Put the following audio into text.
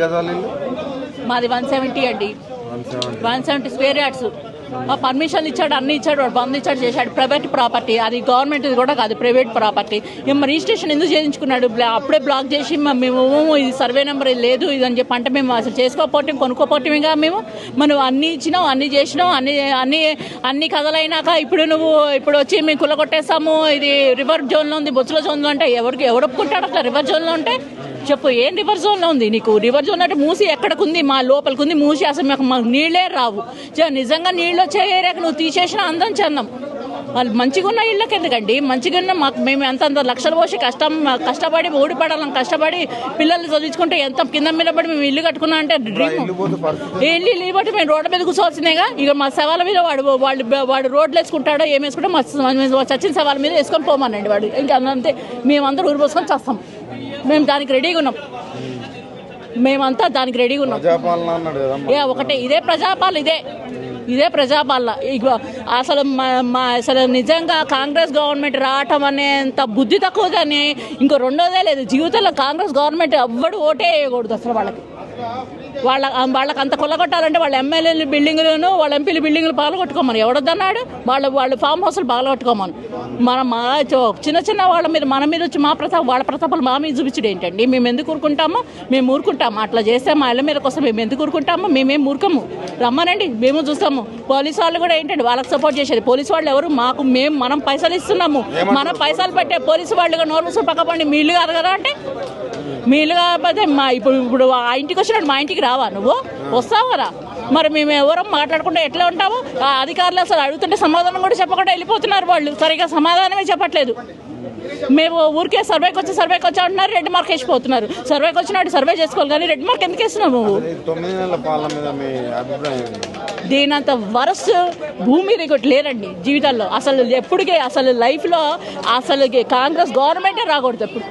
గజాలు ఇల్లు? మాది వన్ సెవెంటీ అండి. One seventy. Square yards. ఆ పర్మిషన్ ఇచ్చాడు అన్ని ఇచ్చాడు వాడు బంద్ ఇచ్చాడు చేశాడు. ప్రైవేట్ ప్రాపర్టీ అది గవర్నమెంట్ కూడా కాదు ప్రైవేట్ ప్రాపర్టీ. ఏం రిజిస్ట్రేషన్ ఎందుకు చేయించుకున్నాడు? అప్పుడే బ్లాక్ చేసి మ- మేము ఇది సర్వే నెంబర్ లేదు ఇది అని చెప్పి అంటే మేము అసలు చేసుకోకపోతే కొనుక్కోపోవటమేగా మేము. మనం అన్ని ఇచ్చినాం అన్ని చేసినాం అన్ని అన్ని అన్ని కథలైనాక ఇప్పుడు నువ్వు ఇప్పుడు వచ్చి మేము కుల కొట్టేస్తాము ఇది రివర్ జోన్లో ఉంది బొచ్చుల జోన్లో అంటే ఎవరికి ఎవరు ఒప్పుకుంటాడు అట్లా రివర్ జోన్లో ఉంటే? చెప్పు ఏం రివర్ జోన్లో ఉంది నీకు? రివర్ జోన్ అంటే మూసి ఎక్కడికి ఉంది మా లోపలికి ఉంది మూసి అసలు మాకు మాకు నీళ్ళే రావు. నిజంగా నీళ్ళు వచ్చే ఏరియాకి నువ్వు తీసేసిన అందం చందం. వాళ్ళు మంచిగా ఉన్న ఇళ్ళకి ఎందుకండి? మంచిగా ఉన్న మాకు మేము ఎంత అంత లక్షలు పోసి కష్టం కష్టపడి ఊడిపడాలని కష్టపడి పిల్లల్ని చదివించుకుంటే ఎంత కింద మీద పడి మేము ఇల్లు కట్టుకున్నాం అంటే డ్రీమ్ ఇల్లు ఇల్లు బట్టి మేము రోడ్డు మీద కూర్చోవాల్సిందేగా? ఇక మా శవాల మీద వాడు వాళ్ళు వాడు రోడ్లు వేసుకుంటాడో ఏం వేసుకుంటే మా చచ్చిన శవాల మీద వేసుకొని పోమనండి వాడు. ఇంకా అంతే. మేమందరూ ఊరు పోసుకొని చేస్తాం. మేము దానికి రెడీగా ఉన్నాం. మేమంతా దానికి రెడీగా ఉన్నాం. ఏ ఒకటే ఇదే ప్రజాపాలన ఇదే. ఇదే ప్రజాపాలన. అసలు మా- మా అసలు నిజంగా కాంగ్రెస్ గవర్నమెంట్ రావటం అనేంత బుద్ధి తక్కువ కానీ ఇంకో రెండోదే లేదు. జీవితంలో కాంగ్రెస్ గవర్నమెంట్ ఎవ్వడు ఓటే వేయకూడదు అసలు వాళ్ళకి. వాళ్ళ వాళ్ళకి అంత కొల్లగొట్టాలంటే వాళ్ళ ఎమ్మెల్యేలు బిల్డింగులను వాళ్ళ ఎంపీలు బిల్డింగులు పాల్గొట్టుకోమని ఎవడొద్దన్నాడు? వాళ్ళు వాళ్ళు ఫామ్ హౌస్లు పాల్గొట్టుకోమని మన మా చిన్న చిన్న వాళ్ళ మీద మన మీద వచ్చి మా ప్రతాపం వాళ్ళ ప్రతాపాలు మా మీద చూపించడం ఏంటండి మేము ఎందుకు ఊరుకుంటామో? మేము ఊరుకుంటాము. అట్లా చేస్తే మా ఇళ్ళ మీద కోసం మేము ఎందుకు ఊరుకుంటామో? మేమేం ఊరుకము? రమ్మనండి మేము చూస్తాము. పోలీసు వాళ్ళు కూడా ఏంటండి వాళ్ళకి సపోర్ట్ చేసేది. పోలీసు వాళ్ళు ఎవరు? మాకు మేము మనం పైసలు ఇస్తున్నాము. మనం పైసలు పెట్టే పోలీసు వాళ్ళు నోరు పక్కపండి. మీ ఇల్లు కాదు కదా అంటే? మీ ఇల్లు కాకపోతే మా ఇప్పుడు ఇప్పుడు ఆ ఇంటికి వచ్చినట్టు మా ఇంటికి రావా నువ్వు? వస్తావు కదా మరి మేము ఎవరో మాట్లాడకుండా ఎట్లా ఉంటాము? ఆ అధికారులు అసలు అడుగుతుంటే సమాధానం కూడా చెప్పకుండా వెళ్ళిపోతున్నారు వాళ్ళు. సరిగా సమాధానమే చెప్పట్లేదు. మేము ఊరికే సర్వేకి వచ్చి సర్వేకి వచ్చి అంటున్నారు రెడ్ మార్క్ వేసిపోతున్నారు. సర్వేకి వచ్చినట్టు సర్వే చేసుకోవాలి కానీ రెడ్ మార్క్ ఎందుకు వేస్తున్నావు నువ్వు? దీనంత వరస్ భూమి రికార్డ్ లేరండి జీవితాల్లో. అసలు ఎప్పటికే అసలు లైఫ్లో అసలు కాంగ్రెస్ గవర్నమెంటే రాకూడదు ఎప్పుడు.